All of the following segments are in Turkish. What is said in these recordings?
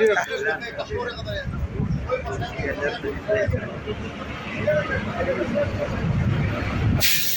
Thank you.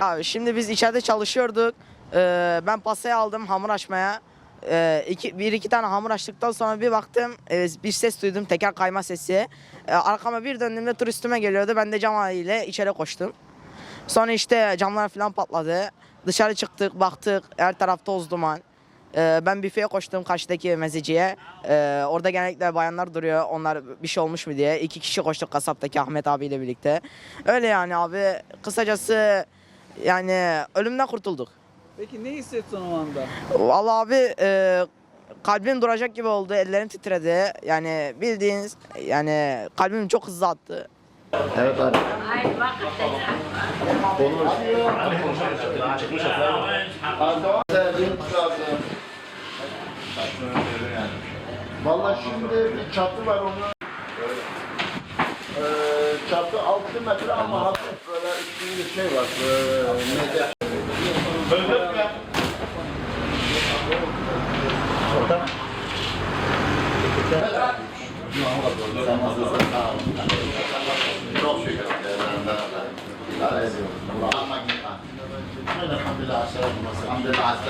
Abi şimdi biz içeride çalışıyorduk. Ee, ben pasayı aldım hamur açmaya. Ee, iki, bir iki tane hamur açtıktan sonra bir baktım e, bir ses duydum teker kayma sesi. Ee, arkama bir döndüğümde tur üstüme geliyordu. Ben de cam ile içeri koştum. Sonra işte camlar falan patladı. Dışarı çıktık baktık her taraf toz duman. Ee, ben büfeye koştum karşıdaki mezeciye. Ee, orada genellikle bayanlar duruyor. Onlar bir şey olmuş mu diye. İki kişi koştuk kasaptaki Ahmet abiyle birlikte. Öyle yani abi. Kısacası yani ölümden kurtulduk. Peki ne hissettin o anda? Vallahi abi e, kalbim duracak gibi oldu. Ellerim titredi. Yani bildiğiniz yani kalbim çok hızlı attı. Evet abi. Valla şimdi bir çatı var onun. Ee, çatı 6 metre ama böyle üstünde şey var. Medya. Elhamdülillah. Elhamdülillah. Elhamdülillah.